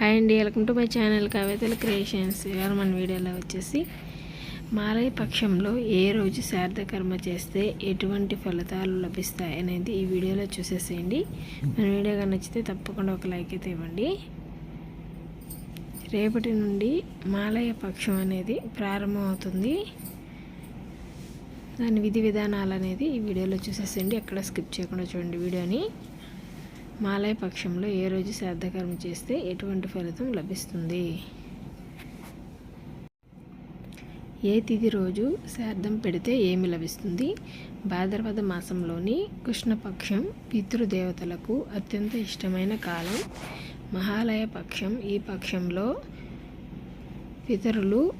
Hi అండి welcome to my channel కవితల creations. ఇవాళ మన వీడియోలో వచ్చేసి మాలయ పక్షంలో ఏ రోజు శ్రాద్ధ కర్మ చేస్తే ఎటువంటి ఫలితాలు లభిస్తాయి అనేది ఈ వీడియోలో చూసేసేయండి. మన వీడియోగా నచ్చితే తప్పకుండా ఒక లైక్ అయితే ఇవ్వండి. రేపటి నుండి మాలయ పక్షం అనేది ప్రారంభమవుతుంది దాని విధి విధానాలు అనేది ఈ వీడియోలో చూసేసేయండి. ఎక్కడ స్కిప్ చేయకుండా చూడండి వీడియోని. మాలయ పక్షంలో ఏ రోజు శ్రాద్ధకర్మ చేస్తే ఎటువంటి ఫలితం లభిస్తుంది? ఏ తిథి రోజు శ్రాద్ధం పెడితే ఏమి లభిస్తుంది? భాద్రపద మాసంలోని కృష్ణపక్షం పితృదేవతలకు అత్యంత ఇష్టమైన కాలం మహాలయ పక్షం. ఈ పక్షంలో పితరులు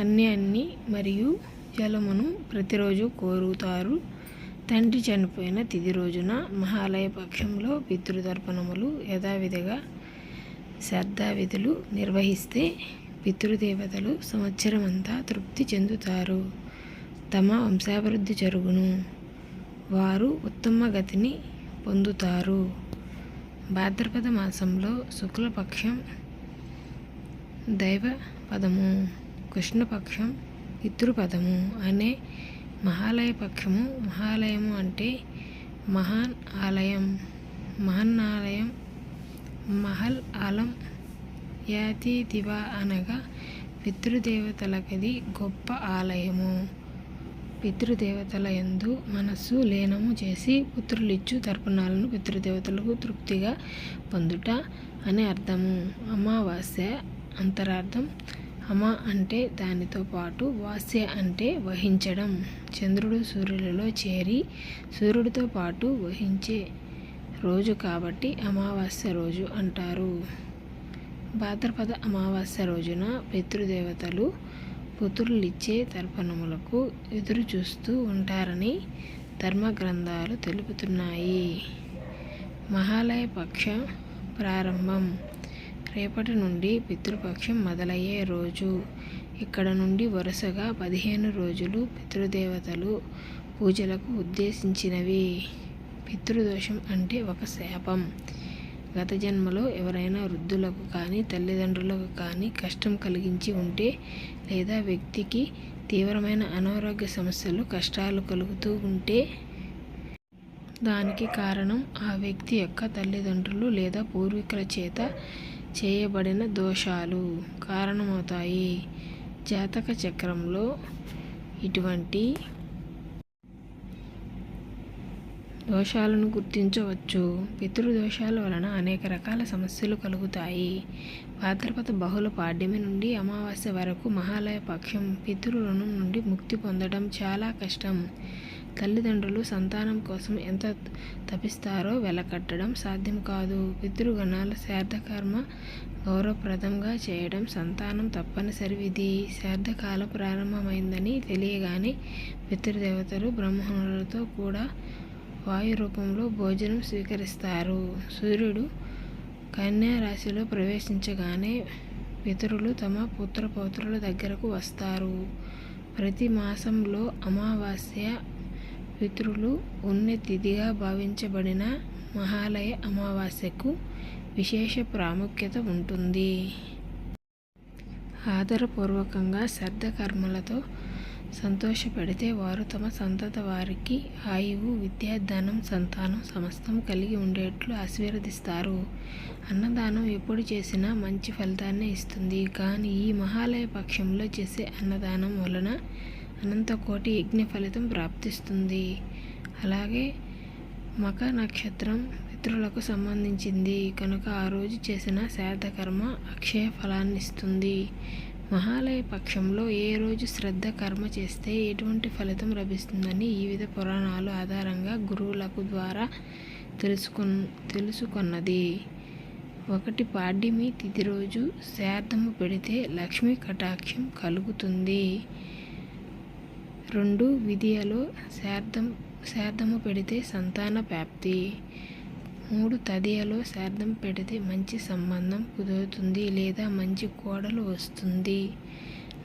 అన్ని అన్ని మరియు జలమును ప్రతిరోజు కోరుతారు. తండ్రి చనిపోయిన తిది రోజున మహాలయ పక్షంలో పితృతర్పణములు యథావిధిగా శ్రద్ధావిధులు నిర్వహిస్తే పితృదేవతలు సంవత్సరం అంతా తృప్తి చెందుతారు. తమ వంశాభివృద్ధి జరుగును. వారు ఉత్తమ గతిని పొందుతారు. భాద్రపద మాసంలో శుక్లపక్షం దైవ పదము కృష్ణపక్షం పితృపదము అనే మహాలయ పక్షము మహాలయము అంటే మహాన్ ఆలయం మహన్ ఆలయం మహల్ ఆలం యాతి దివ అనగా పితృదేవతలకది గొప్ప ఆలయము. పితృదేవతల ఎందు మనస్సు లీనము చేసి పుత్రులిచ్చు తర్పణాలను పితృదేవతలకు తృప్తిగా పొందుట అని అర్థము. అమావాస్య అంతరార్థం. అమ అంటే దానితో పాటు వాస్య అంటే వహించడం. చంద్రుడు సూర్యులలో చేరి సూర్యుడితో పాటు వహించే రోజు కాబట్టి అమావాస్య రోజు అంటారు. భాద్రపద అమావాస్య రోజున పితృదేవతలు పుత్రులిచ్చే తర్పణములకు ఎదురు చూస్తూ ఉంటారని ధర్మ గ్రంథాలు తెలుపుతున్నాయి. మహాలయ పక్ష ప్రారంభం. రేపటి నుండి పితృపక్షం మొదలయ్యే రోజు. ఇక్కడ నుండి వరుసగా పదిహేను రోజులు పితృదేవతలు పూజలకు ఉద్దేశించినవి. పితృదోషం అంటే ఒక శాపం. గత జన్మలో ఎవరైనా వృద్ధులకు కానీ తల్లిదండ్రులకు కానీ కష్టం కలిగించి ఉంటే లేదా వ్యక్తికి తీవ్రమైన అనారోగ్య సమస్యలు కష్టాలు కలుగుతూ ఉంటే దానికి కారణం ఆ వ్యక్తి యొక్క తల్లిదండ్రులు లేదా పూర్వీకుల చేత చేయబడిన దోషాలు కారణమవుతాయి. జాతక చక్రంలో ఇటువంటి దోషాలను గుర్తించవచ్చు. పితృదోషాల వలన అనేక రకాల సమస్యలు కలుగుతాయి. భాద్రపద బహుళ పాడ్యమి నుండి అమావాస్య వరకు మహాలయ పక్షం పితృ రుణం నుండి ముక్తి పొందడం చాలా కష్టం. తల్లిదండ్రులు సంతానం కోసం ఎంత తపిస్తారో వెలకట్టడం సాధ్యం కాదు. పితృగణాల శ్రాద్ధకర్మ గౌరవప్రదంగా చేయడం సంతానం తప్పనిసరి విధి. శ్రాద్ధకాలం ప్రారంభమైందని తెలియగానే పితృదేవతలు బ్రహ్మణులతో కూడా వాయు రూపంలో భోజనం స్వీకరిస్తారు. సూర్యుడు కన్యా రాశిలో ప్రవేశించగానే పితరులు తమ పుత్ర పౌత్రుల దగ్గరకు వస్తారు. ప్రతి మాసంలో అమావాస్య పితృలు ఉన్నతిథిగా భావించబడిన మహాలయ అమావాస్యకు విశేష ప్రాముఖ్యత ఉంటుంది. ఆదరపూర్వకంగా శ్రద్ధ కర్మలతో వారు తమ సంతత వారికి ఆయువు విద్యాదానం సంతానం సమస్తం కలిగి ఉండేట్లు ఆశీర్వదిస్తారు. అన్నదానం ఎప్పుడు చేసినా మంచి ఫలితాన్ని ఇస్తుంది. కానీ ఈ మహాలయ పక్షంలో చేసే అన్నదానం వలన అనంతకోటి యజ్ఞ ఫలితం ప్రాప్తిస్తుంది. అలాగే మక నక్షత్రం పితృలకు సంబంధించింది. కనుక ఆ రోజు చేసిన శ్రాద్ధకర్మ అక్షయ ఫలాన్ని ఇస్తుంది మహాలయ పక్షంలో ఏ రోజు శ్రద్ధ కర్మ చేస్తే ఎటువంటి ఫలితం లభిస్తుందని వివిధ పురాణాలు ఆధారంగా గురువులకు ద్వారా తెలుసుకు తెలుసుకున్నది. ఒకటి పాడ్యమి తిథి రోజు శ్రాద్ధము పెడితే లక్ష్మీ కటాక్షం కలుగుతుంది. రెండు విధియలో శార్థం శార్థము పెడితే సంతాన ప్రాప్తి. మూడు తదియలో శార్థం పెడితే మంచి సంబంధం కుదురుతుంది లేదా మంచి కోడలు వస్తుంది.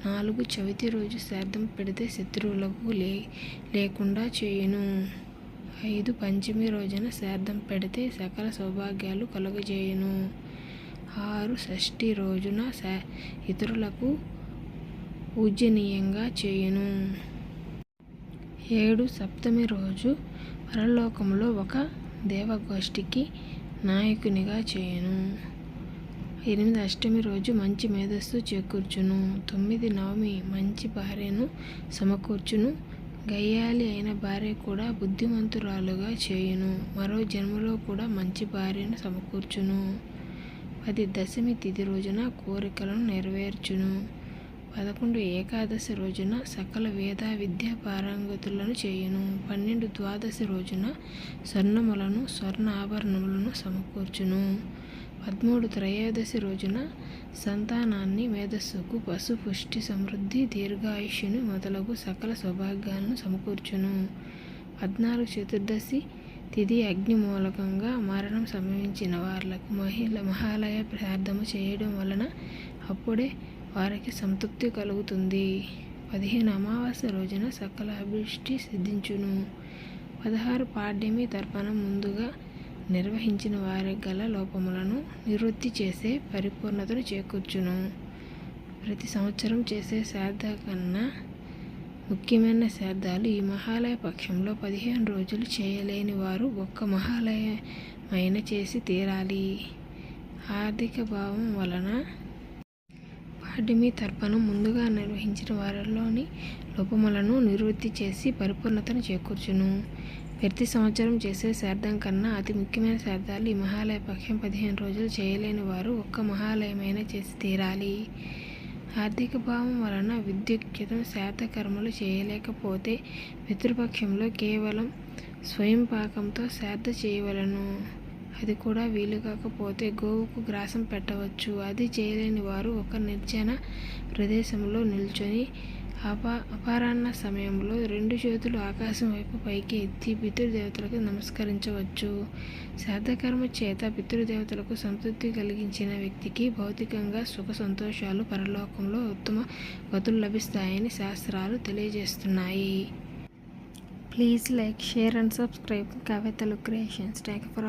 నాలుగు చవితి రోజు శార్థం పెడితే శత్రువులకు లే లేకుండా చేయును. ఐదు పంచమి రోజున శార్థం పెడితే సకల సౌభాగ్యాలు కలుగజేయును. ఆరు షష్ఠి రోజున శా- ఇతరులకు పూజనీయంగా చేయును. ఏడు సప్తమి రోజు పరలోకంలో ఒక దేవగోష్ఠికి నాయకునిగా చేయును. ఎనిమిది అష్టమి రోజు మంచి మేధస్సు చేకూర్చును. తొమ్మిది నవమి మంచి భార్యను సమకూర్చును. గయ్యాలి అయిన భార్య కూడా బుద్ధిమంతురాలుగా చేయును. మరో జన్మలో కూడా మంచి భార్యను సమకూర్చును. పది దశమి తిథి రోజున కోరికలను నెరవేర్చును. పదకొండు ఏకాదశి రోజున సకల వేద విద్యా పారంగతులను చేయును. పన్నెండు ద్వాదశి రోజున స్వర్ణములను స్వర్ణ ఆభరణములను సమకూర్చును. పదమూడు త్రయోదశి రోజున సంతానాన్ని మేధస్సుకు పశు పుష్టి సమృద్ధి దీర్ఘాయుష్యుని మొదలగు సకల సౌభాగ్యాలను సమకూర్చును. పద్నాలుగు చతుర్దశి తిది అగ్ని మూలకంగా మరణం సంభవించిన వార్లకు మహిళ మహాలయ ప్రార్థన చేయడం వలన అప్పుడే వారికి సంతృప్తి కలుగుతుంది. పదిహేను అమావాస్య రోజున సకల అభిష్టి సిద్ధించును. పదహారు పాడ్యమి తర్పణం ముందుగా నిర్వహించిన వారి గల లోపములను నివృత్తి చేసే పరిపూర్ణతను చేకూర్చును. ప్రతి సంవత్సరం చేసే శ్రాద్ధ కన్నా ముఖ్యమైన శ్రాద్ధాలు ఈ మహాలయ పక్షంలో పదిహేను రోజులు చేయలేని వారు ఒక్క మహాలయమైన చేసి తీరాలి. ఆర్థిక భావం వలన అకాడమీ తర్పణం ముందుగా నిర్వహించిన వారిలోని లోపములను నివృత్తి చేసి పరిపూర్ణతను చేకూర్చును. ప్రతి సంవత్సరం చేసే శ్రాద్ధం కన్నా అతి ముఖ్యమైన శ్రాద్ధాలు ఈ మహాలయ పక్షం పదిహేను రోజులు చేయలేని వారు ఒక్క మహాలయమైన చేసి తీరాలి. ఆర్థిక భావం వలన విద్యుక్తం శాతకర్మలు చేయలేకపోతే పితృపక్షంలో కేవలం స్వయం పాకంతో శ్రాద్ధ చేయవలను. అది కూడా వీలు కాకపోతే గోవుకు గ్రాసం పెట్టవచ్చు. అది చేయలేని వారు ఒక నిర్జన ప్రదేశంలో నిల్చొని అపా అపారాన్న సమయంలో రెండు చేతులు ఆకాశం వైపు పైకి ఎత్తి పితృదేవతలకు నమస్కరించవచ్చు. శ్రాద్ధకర్మ చేత పితృదేవతలకు సంతృప్తి కలిగించిన వ్యక్తికి భౌతికంగా సుఖ సంతోషాలు పరలోకంలో ఉత్తమ గతులు లభిస్తాయని శాస్త్రాలు తెలియజేస్తున్నాయి. Please like share and subscribe. కవితలు క్రియేషన్స్. Thank for